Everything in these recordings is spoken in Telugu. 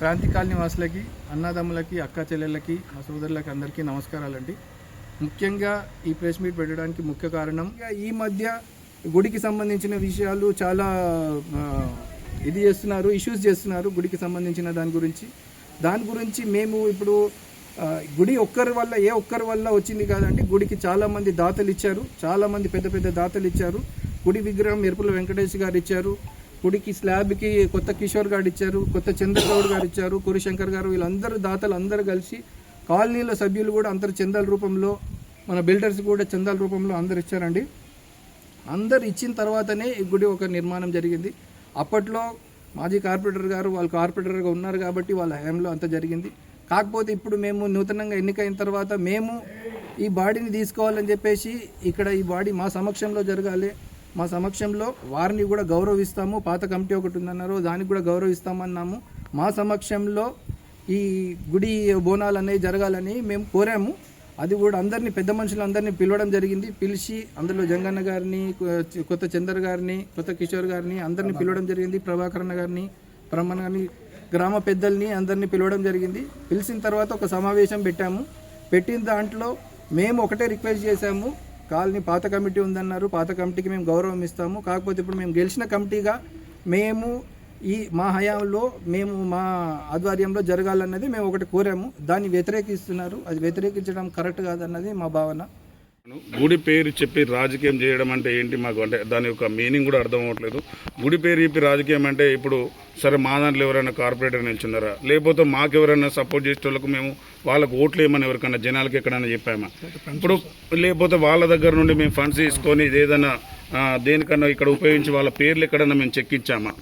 క్రాంతి కాలనీ వాసులకి అన్నదమ్ములకి అక్క చెల్లెళ్ళకి మా సోదరులకి అందరికీ నమస్కారాలండి. ముఖ్యంగా ఈ ప్రెస్ మీట్ పెట్టడానికి ముఖ్య కారణం ఈ మధ్య గుడికి సంబంధించిన విషయాలు చాలా ఇది చేస్తున్నారు ఇష్యూస్ చేస్తున్నారు గుడికి సంబంధించిన దాని గురించి. దాని గురించి మేము ఇప్పుడు గుడి ఒక్కరి వల్ల ఏ ఒక్కరి వల్ల వచ్చింది కాదండి గుడికి చాలామంది దాతలు ఇచ్చారు చాలామంది పెద్ద పెద్ద దాతలు ఇచ్చారు. గుడి విగ్రహం ఎరుపుల వెంకటేష్ గారు ఇచ్చారు. గుడికి స్లాబ్కి కొత్త కిషోర్ గారు ఇచ్చారు కొత్త చంద్రగౌడ్ గారు ఇచ్చారు కురిశంకర్ గారు వీళ్ళందరూ దాతలు అందరూ కలిసి కాలనీల సభ్యులు కూడా అందరు చందాల రూపంలో మన బిల్డర్స్ కూడా చందాల రూపంలో అందరు ఇచ్చారండి. అందరు ఇచ్చిన తర్వాతనే ఈ గుడి ఒక నిర్మాణం జరిగింది. అప్పట్లో మాజీ కార్పొరేటర్ గారు వాళ్ళు కార్పొరేటర్గా ఉన్నారు కాబట్టి వాళ్ళ హయాంలో అంత జరిగింది. కాకపోతే ఇప్పుడు మేము నూతనంగా ఎన్నికైన తర్వాత మేము ఈ బాడీని తీసుకోవాలని చెప్పేసి ఇక్కడ ఈ బాడీ మా సమక్షంలో జరగాలి. మా సమక్షంలో వారిని కూడా గౌరవిస్తాము. పాత కమిటీ ఒకటి ఉందన్నారు దానికి కూడా గౌరవిస్తామన్నాము. మా సమక్షంలో ఈ గుడి బోనాలు అనేవి జరగాలని మేము కోరాము. అది కూడా అందరినీ పెద్ద మనుషులందరినీ పిలవడం జరిగింది. పిలిచి అందులో జంగన్న గారిని కొత్త చందర్ గారిని కొత్త కిషోర్ గారిని అందరినీ పిలవడం జరిగింది. ప్రభాకరణ గారిని బ్రహ్మణ్ గారిని గ్రామ పెద్దల్ని అందరినీ పిలవడం జరిగింది. పిలిచిన తర్వాత ఒక సమావేశం పెట్టాము. పెట్టిన దాంట్లో మేము ఒకటే రిక్వెస్ట్ చేశాము. కాలనీ పాత కమిటీ ఉందన్నారు. పాత కమిటీకి మేము గౌరవం ఇస్తాము. కాకపోతే ఇప్పుడు మేము గెలిచిన కమిటీగా మేము ఈ మా హయాంలో మేము మా ఆధ్వర్యంలో జరగాలన్నది మేము ఒకటి కోరాము. దాన్ని వ్యతిరేకిస్తున్నారు. అది వ్యతిరేకించడం కరెక్ట్ కాదన్నది మా భావన. గుడి పేరు చెప్పి రాజకీయం చేయడం అంటే ఏంటి మాకు అంటే దాని యొక్క మీనింగ్ కూడా అర్థం అవ్వట్లేదు. గుడి పేరు చెప్పి రాజకీయం అంటే ఇప్పుడు సరే మా దాంట్లో ఎవరైనా కార్పొరేటర్ నిల్చున్నారా? లేకపోతే మాకు ఎవరైనా సపోర్ట్ చేసే వాళ్ళకు మేము వాళ్ళకు ఓట్లు వేయమని ఎవరికైనా జనాలకి ఎక్కడైనా చెప్పామా? ఇప్పుడు లేకపోతే వాళ్ళ దగ్గర నుండి మేము ఫండ్స్ తీసుకొని ఇది ఏదైనా దేనికన్నా ఇక్కడ ఉపయోగించి వాళ్ళ పేర్లు ఎక్కడన్నా మేము చెక్కించామా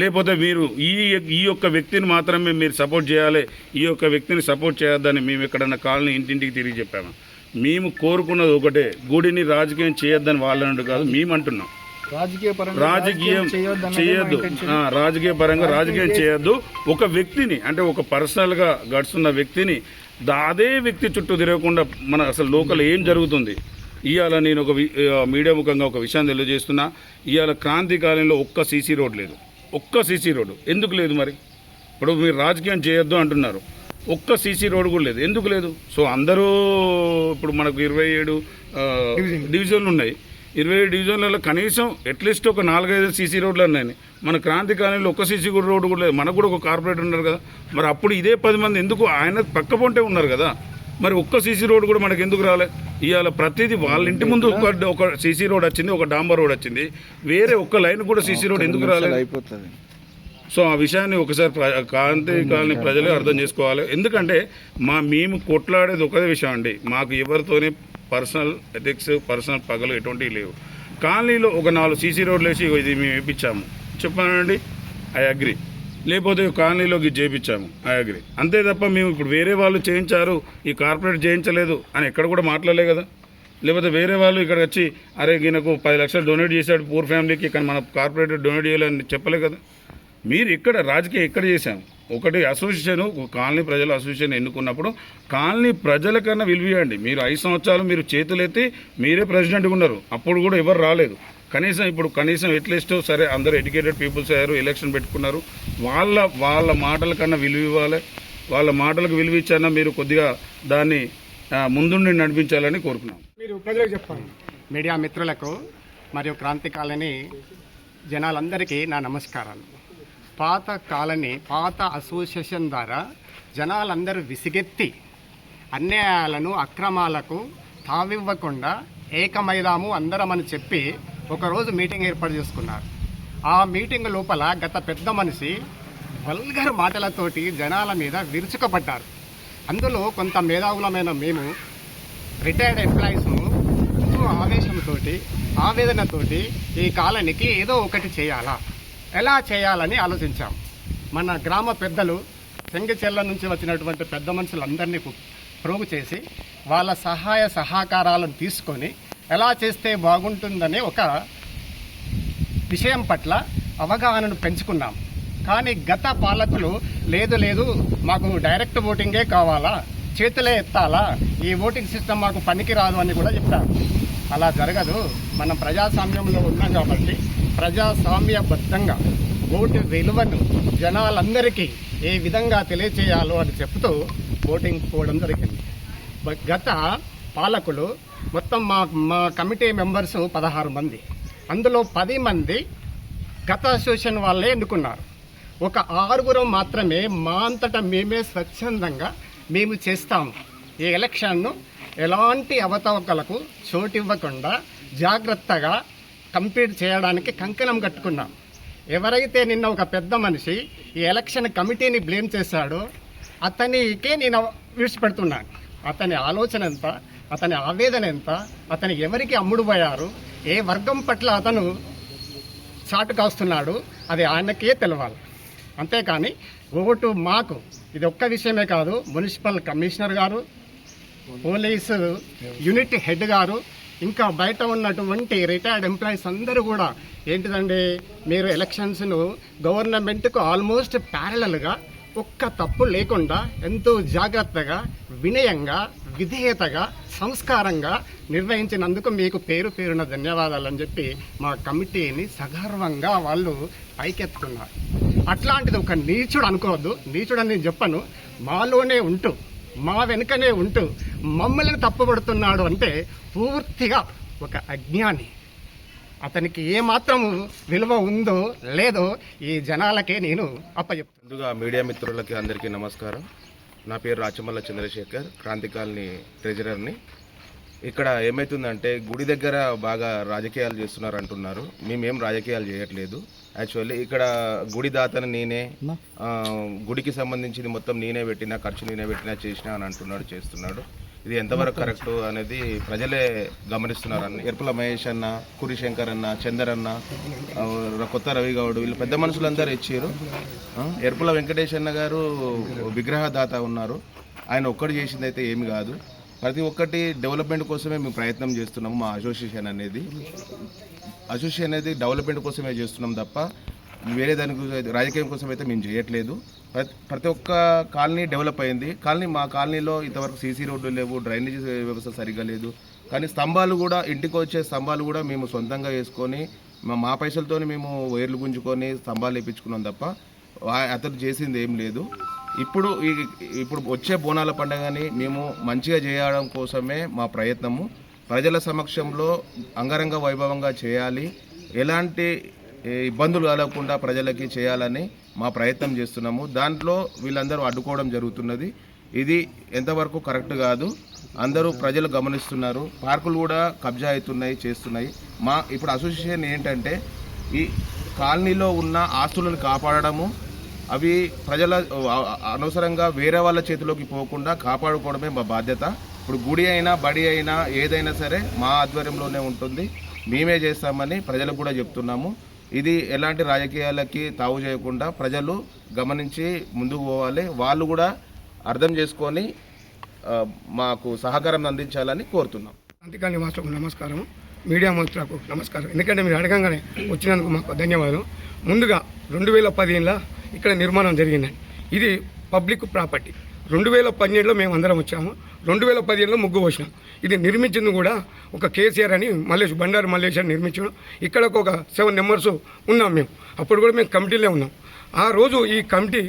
లేకపోతే మీరు ఈ ఈ యొక్క వ్యక్తిని మాత్రమే మీరు సపోర్ట్ చేయాలి ఈ యొక్క వ్యక్తిని సపోర్ట్ చేయొద్దని మేము ఎక్కడన్నా కాలనీ ఇంటింటికి తిరిగి చెప్పాము? మేము కోరుకున్నది ఒకటే గుడిని రాజకీయం చేయొద్దని వాళ్ళని కాదు మేము అంటున్నాం రాజకీయ చేయొద్దు రాజకీయ పరంగా రాజకీయం చేయొద్దు. ఒక వ్యక్తిని అంటే ఒక పర్సనల్గా గడుస్తున్న వ్యక్తిని అదే వ్యక్తి చుట్టూ తిరగకుండా మన అసలు లోకల్ ఏం జరుగుతుంది? ఇవాళ నేను ఒక మీడియా ముఖంగా ఒక విషయాన్ని తెలియజేస్తున్నా. ఇవాళ క్రాంతి కాలంలో ఒక్క సీసీ రోడ్ లేదు. ఒక్క సీసీ రోడ్డు ఎందుకు లేదు మరి? ఇప్పుడు మీరు రాజకీయం చేయొద్దు అంటున్నారు. ఒక్క సీసీ రోడ్ కూడా లేదు. ఎందుకు లేదు? సో అందరూ ఇప్పుడు మనకు ఇరవై ఏడు డివిజన్లు ఉన్నాయి. ఇరవై ఏడు డివిజన్లలో కనీసం అట్లీస్ట్ ఒక నాలుగైదు సీసీ రోడ్లు ఉన్నాయి మన క్రాంతి కాలనీలో ఒక్క సీసీ రోడ్డు కూడా లేదు. మనకు కూడా ఒక కార్పొరేటర్ ఉన్నారు కదా. మరి అప్పుడు ఇదే పది మంది ఎందుకు ఆయన పక్క పొంటే ఉన్నారు కదా? మరి ఒక్క సీసీ రోడ్ కూడా మనకి ఎందుకు రాలే? ఇవాళ ప్రతిదీ వాళ్ళ ఇంటి ముందు ఒక ఒక సీసీ రోడ్ వచ్చింది ఒక డాంబర్ రోడ్ వచ్చింది. వేరే ఒక్క లైన్ కూడా సీసీ రోడ్ ఎందుకు రాలేదు అయిపోతుంది. సో ఆ విషయాన్ని ఒకసారి ప్ర- కాంతి కాలనీ ప్రజలే అర్థం చేసుకోవాలి. ఎందుకంటే మా మేము కొట్లాడేది ఒకదే విషయం అండి. మాకు ఎవరితోనే పర్సనల్ ఎథిక్స్ పర్సనల్ పగలు ఎటువంటివి లేవు. కాలనీలో ఒక నాలుగు సీసీ రోడ్లు వేసి ఇది మేము వేయించాము చెప్పానండి? I agree. లేకపోతే కాలనీలోకి చేయించాము ఐ అగ్రి. అంతే తప్ప మేము ఇప్పుడు వేరే వాళ్ళు చేయించారు ఈ కార్పొరేట్ చేయించలేదు అని ఎక్కడ కూడా మాట్లాడలే కదా. లేకపోతే వేరే వాళ్ళు ఇక్కడ వచ్చి అరే ఈయనకు పది లక్షలు డొనేట్ చేశాడు పూర్ ఫ్యామిలీకి ఇక్కడ మన కార్పొరేటర్ డొనేట్ చేయాలని చెప్పలే కదా. మీరు ఇక్కడ రాజకీయం ఎక్కడ చేశాం. ఒకటి అసోసియేషన్ కాలనీ ప్రజల అసోసియేషన్ ఎన్నుకున్నప్పుడు కాలనీ ప్రజల కన్నా విలువయండి మీరు ఐదు సంవత్సరాలు మీరు చేతులెత్తి మీరే ప్రెసిడెంట్గా ఉన్నారు. అప్పుడు కూడా ఎవరు రాలేదు. కనీసం ఇప్పుడు కనీసం ఎట్లీస్ట్ సరే అందరూ ఎడ్యుకేటెడ్ పీపుల్స్ అయ్యారు ఎలక్షన్ పెట్టుకున్నారు. వాళ్ళ వాళ్ళ మాటల కన్నా విలువ ఇవ్వాలి. వాళ్ళ మాటలకు విలువ ఇచ్చానా మీరు కొద్దిగా దాన్ని ముందుండి నడిపించాలని కోరుకున్నాం. మీరు ప్రజలకు చెప్పండి. మీడియా మిత్రులకు మరియు క్రాంతి కాలనీ జనాలందరికీ నా నమస్కారాలు. పాత కాలనీ పాత అసోసియేషన్ ద్వారా జనాలందరూ విసిగెత్తి అన్యాయాలను అక్రమాలకు తావివ్వకుండా ఏకమైదాము అందరమని చెప్పి ఒకరోజు మీటింగ్ ఏర్పాటు చేసుకున్నారు. ఆ మీటింగ్ లోపల గత పెద్ద మనిషి వల్గర్ మాటలతోటి జనాల మీద విరుచుకపడ్డారు. అందులో కొంత మేధావులమైన మేము రిటైర్డ్ ఎంప్లాయీస్ను ఆవేశంతో ఆవేదనతోటి ఈ కాలనీకి ఏదో ఒకటి చేయాలా? ఎలా చేయాలని ఆలోచించాం. మన గ్రామ పెద్దలు చెంగిచెల్ల నుంచి వచ్చినటువంటి పెద్ద మనుషులందరినీ ప్రోగు చేసి వాళ్ళ సహాయ సహకారాలను తీసుకొని ఎలా చేస్తే బాగుంటుందనే ఒక విషయం పట్ల అవగాహనను పెంచుకున్నాం. కానీ గత పాలకులు లేదు లేదు మాకు డైరెక్ట్ ఓటింగే కావాలా? చేతులే ఎత్తాలా? ఈ ఓటింగ్ సిస్టమ్ మాకు పనికిరాదు అని కూడా చెప్పారు. అలా జరగదు. మనం ప్రజాస్వామ్యంలో ఉన్నాం కాబట్టి ప్రజాస్వామ్యబద్ధంగా ఓటు విలువను జనాలందరికీ ఏ విధంగా తెలియచేయాలో అని చెప్తూ ఓటింగ్ పోవడం జరిగింది. గత పాలకులు మొత్తం మా మా కమిటీ మెంబర్స్ పదహారు మంది. అందులో పది మంది గత అసోసియేషన్ వాళ్ళే ఎన్నుకున్నారు. ఒక ఆరుగురు మాత్రమే మా అంతటా మేమే స్వచ్ఛందంగా మేము చేస్తాము. ఈ ఎలక్షన్ను ఎలాంటి అవతవకలకు చోటివ్వకుండా జాగ్రత్తగా కంప్లీట్ చేయడానికి కంకణం కట్టుకున్నాం. ఎవరైతే నిన్న ఒక పెద్ద మనిషి ఈ ఎలక్షన్ కమిటీని బ్లేమ్ చేశాడో అతనికే నేను విడిచిపెడుతున్నాను అతని ఆలోచన ఎంత? అతని ఆవేదన ఎంత? అతని ఎవరికి అమ్ముడు పోయారు? ఏ వర్గం పట్ల అతను చాటు కాస్తున్నాడు? అది ఆయనకే తెలవాలి. అంతేకాని ఓటు మాకు. ఇది ఒక్క విషయమే కాదు మున్సిపల్ కమిషనర్ గారు పోలీసు యూనిట్ హెడ్ గారు ఇంకా బయట ఉన్నటువంటి రిటైర్డ్ ఎంప్లాయీస్ అందరూ కూడా ఏంటిదండి మీరు ఎలక్షన్స్ను గవర్నమెంట్కు ఆల్మోస్ట్ ప్యారలల్గా ఒక్క తప్పు లేకుండా ఎంతో జాగ్రత్తగా వినయంగా విధేయతగా సంస్కారంగా నిర్వహించినందుకు మీకు పేరు పేరున ధన్యవాదాలని చెప్పి మా కమిటీని సగర్వంగా వాళ్ళు పైకెత్తుకున్నారు అట్లాంటిది ఒక నీచుడు అనుకోవద్దు. నీచుడు అని నేను చెప్పను. మాలోనే ఉంటూ మా వెనుకనే ఉంటూ మమ్మల్ని తప్పుపడుతున్నాడు అంటే పూర్తిగా ఒక అజ్ఞాని. అతనికి ఏమాత్రం విలువ ఉందో లేదో ఈ జనాలకే నేను అప్పచెప్తాను ముందుగా మీడియా మిత్రులకి అందరికీ నమస్కారం. నా పేరు రాచమల్ల చంద్రశేఖర్ క్రాంతికాలని ట్రెజరర్ని. ఇక్కడ ఏమవుతుందంటే గుడి దగ్గర బాగా రాజకీయాలు చేస్తున్నారు అంటున్నారు మేమేం రాజకీయాలు చేయట్లేదు. యాక్చువల్లీ ఇక్కడ గుడి దాతను నేనే ఆ, గుడికి సంబంధించింది మొత్తం నేనే పెట్టినా ఖర్చు నేనే పెట్టినా చేసినా అని అంటున్నాడు చేస్తున్నాడు. ఇది ఎంతవరకు కరెక్ట్ అనేది ప్రజలే గమనిస్తున్నారు. అన్న ఎర్పుల మహేష్ అన్న కురిశంకర్ అన్న చందర్ అన్న కొత్త రవి గౌడ్ వీళ్ళు పెద్ద మనుషులందరూ ఇచ్చారు. ఎర్పుల వెంకటేష్ అన్న గారు విగ్రహదాత ఉన్నారు. ఆయన ఒక్కడు చేసింది అయితే ఏమి కాదు. ప్రతి ఒక్కటి డెవలప్మెంట్ కోసమే మేము ప్రయత్నం చేస్తున్నాము మా అసోసియేషన్ అనేది. అసోసియేషన్ అనేది డెవలప్మెంట్ కోసమే చేస్తున్నాం తప్ప వేరే దాని గురించి రాజకీయం కోసం అయితే మేము చేయట్లేదు. ప్రతి ప్రతి ఒక్క కాలనీ డెవలప్ అయింది. కాలనీ మా కాలనీలో ఇంతవరకు సీసీ రోడ్లు లేవు డ్రైనేజ్ వ్యవస్థ సరిగ్గా లేదు. కానీ స్తంభాలు కూడా ఇంటికి వచ్చే స్తంభాలు కూడా మేము సొంతంగా వేసుకొని మా- మా పైసలతోనే మేము వైర్లు గుంజుకొని స్తంభాలు వేయించుకున్నాం తప్ప అతను చేసింది ఏం లేదు. ఇప్పుడు ఇప్పుడు వచ్చే బోనాల పండుగని మేము మంచిగా చేయడం కోసమే మా ప్రయత్నము. ప్రజల సమక్షంలో అంగరంగ వైభవంగా చేయాలి. ఎలాంటి ఇబ్బందులు కలగకుండా ప్రజలకి చేయాలని మా ప్రయత్నం చేస్తున్నాము. దాంట్లో వీళ్ళందరూ అడ్డుకోవడం జరుగుతున్నది. ఇది ఎంతవరకు కరెక్ట్ కాదు. అందరూ ప్రజలు గమనిస్తున్నారు. పార్కులు కూడా కబ్జా అవుతున్నాయి చేస్తున్నాయి. మా ఇప్పుడు అసోసియేషన్ ఏంటంటే ఈ కాలనీలో ఉన్న ఆస్తులను కాపాడడము అవి ప్రజల అనవసరంగా వేరే వాళ్ళ చేతిలోకి పోకుండా కాపాడుకోవడమే మా బాధ్యత. ఇప్పుడు గుడి అయినా బడి అయినా ఏదైనా సరే మా ఆధ్వర్యంలోనే ఉంటుంది. మేమే చేస్తామని ప్రజలకు కూడా చెప్తున్నాము. ఇది ఎలాంటి రాజకీయాలకి తావు చేయకుండా ప్రజలు గమనించి ముందుకు పోవాలి. వాళ్ళు కూడా అర్థం చేసుకొని మాకు సహకారం అందించాలని కోరుతున్నాం. అంతేకాని నివాసులకు నమస్కారం మీడియా మంత్రులకు నమస్కారం. ఎందుకంటే మీరు అడగంగానే వచ్చినందుకు మాకు ధన్యవాదాలు. ముందుగా రెండు వేల పదిహేనులో ఇక్కడ నిర్మాణం జరిగిందండి ఇది పబ్లిక్ ప్రాపర్టీ. రెండు వేల పన్నెండులో మేము అందరం వచ్చాము. రెండు వేల పదిహేనులో ముగ్గు పోసినాం ఇది నిర్మించింది కూడా ఒక కేసీఆర్ అని మల్లేష్ బండారు మల్లేష్ అని నిర్మించడం ఇక్కడ ఒక సెవెన్ మెంబర్స్ ఉన్నాం మేము. అప్పుడు కూడా మేము కమిటీలో ఉన్నాం. ఆ రోజు ఈ కమిటీ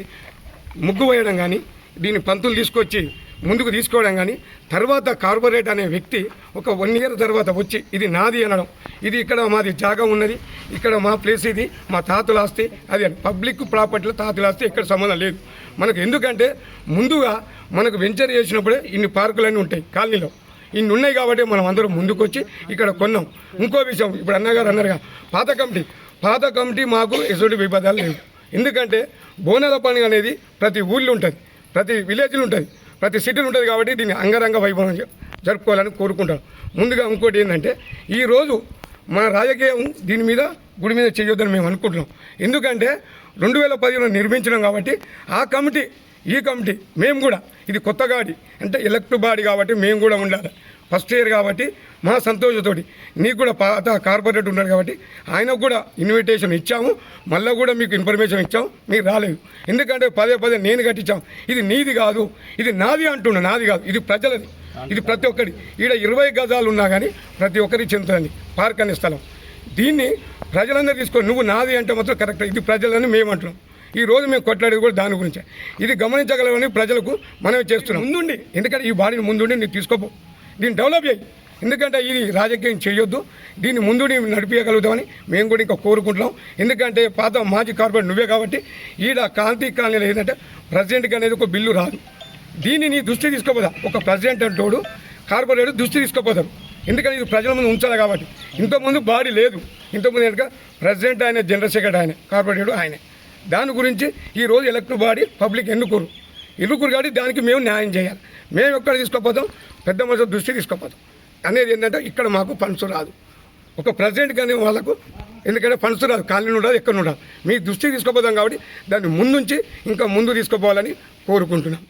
ముగ్గు వేయడం కానీ దీని పంతులు తీసుకొచ్చి ముందుకు తీసుకోవడం కానీ తర్వాత కార్పొరేట్ అనే వ్యక్తి ఒక వన్ ఇయర్ తర్వాత వచ్చి ఇది నాది అనడం ఇది ఇక్కడ మాది జాగా ఉన్నది ఇక్కడ మా ప్లేస్ ఇది మా తాతల ఆస్తి అది పబ్లిక్ ప్రాపర్టీలో తాతల ఆస్తి ఇక్కడ సంబంధం లేదు. మనకు ఎందుకంటే ముందుగా మనకు వెంచర్ చేసినప్పుడే ఇన్ని పార్కులన్నీ ఉంటాయి కాలనీలో. ఇన్ని ఉన్నాయి కాబట్టి మనం అందరం ముందుకొచ్చి ఇక్కడ కొన్నాం. ఇంకో విషయం ఇప్పుడు అన్నగారు అన్నారుగా పాత కమిటీ. పాత కమిటీ మాకు ఎటువంటి విభేదాలు లేవు. ఎందుకంటే బోనాల పండుగ అనేది ప్రతి ఊళ్ళో ఉంటుంది ప్రతి విలేజ్లో ఉంటుంది. ప్రతి సిటీలు ఉంటుంది కాబట్టి దీన్ని అంగరంగ వైభవం జరుపుకోవాలని కోరుకుంటాను. ముందుగా ఇంకోటి ఏంటంటే ఈరోజు మన రాజకీయం దీని మీద గుడి మీద చేయొద్దని మేము అనుకుంటున్నాం. ఎందుకంటే రెండు వేల పదిహేను నిర్మించడం కాబట్టి ఆ కమిటీ ఈ కమిటీ మేము కూడా ఇది కొత్త గాడి అంటే ఎలక్ట్ బాడీ కాబట్టి మేము కూడా ఉండాలి. ఫస్ట్ ఇయర్ కాబట్టి మా సంతోషతోటి. నీకు కూడా పాత కార్పొరేట్ ఉన్నాడు కాబట్టి ఆయనకు కూడా ఇన్విటేషన్ ఇచ్చాము. మళ్ళీ కూడా మీకు ఇన్ఫర్మేషన్ ఇచ్చాము మీరు రాలేదు. ఎందుకంటే పదే పదే నేను కట్టించాము ఇది నీది కాదు. ఇది నాది అంటున్నా. నాది కాదు. ఇది ప్రజలది. ఇది ప్రతి ఒక్కరి ఈడ ఇరవై గజాలు ఉన్నా కానీ ప్రతి ఒక్కరికి చెందుతుంది. పార్క్ అనే స్థలం. దీన్ని ప్రజలందరూ తీసుకొని నువ్వు నాది అంటే మాత్రం కరెక్ట్ ఇది ప్రజలని మేము అంటున్నాం. ఈ రోజు మేము కొట్లాడేది కూడా దాని గురించే. ఇది గమనించగలమని ప్రజలకు మనమే చేస్తున్నాం. ముందుండి. ఎందుకంటే ఈ బాడీని ముందుండి నీకు తీసుకోపో. దీన్ని డెవలప్ చేయి. ఎందుకంటే ఇది రాజకీయం చేయొద్దు. దీన్ని ముందు నడిపించగలుగుతామని మేము కూడా ఇంకా కోరుకుంటున్నాం. ఎందుకంటే పాత మాజీ కార్పొరేట్ నువ్వే కాబట్టి ఈడ కాంతి కాలనీలో ఏంటంటే ప్రెసిడెంట్కి అనేది ఒక బిల్లు రాదు. దీన్ని నీ దృష్టి తీసుకోపోదా? ఒక ప్రెసిడెంట్ అంటోడు కార్పొరేటర్ దృష్టి తీసుకోపోతారు ఎందుకంటే ఇది ప్రజల ముందు ఉంచాలి కాబట్టి. ఇంతకుముందు బాడీ లేదు. ఇంతకుముందు ఏంటంటే ప్రెసిడెంట్ ఆయన జనరల్ సెక్రటరీ ఆయన కార్పొరేటర్ ఆయనే. దాని గురించి ఈరోజు ఎలక్ట్రిక్ బాడీ పబ్లిక్ ఎన్నుకోరు. ఎన్నుకోరు కాబట్టి దానికి మేము న్యాయం చేయాలి. మేము ఎక్కడ తీసుకోపోతాం? పెద్ద మనుషుల దృష్టి తీసుకోపోతాం. అనేది ఏంటంటే ఇక్కడ మాకు ఫండ్స్ రాదు. ఒక ప్రెసిడెంట్ కానీ వాళ్ళకు ఎందుకంటే ఫండ్స్ రాదు. కాలనీ ఉండదు ఎక్కడ ఉండదు మీ దృష్టికి తీసుకోపోతాం కాబట్టి దాన్ని ముందుంచి ఇంకా ముందు తీసుకోపోవాలని కోరుకుంటున్నాం.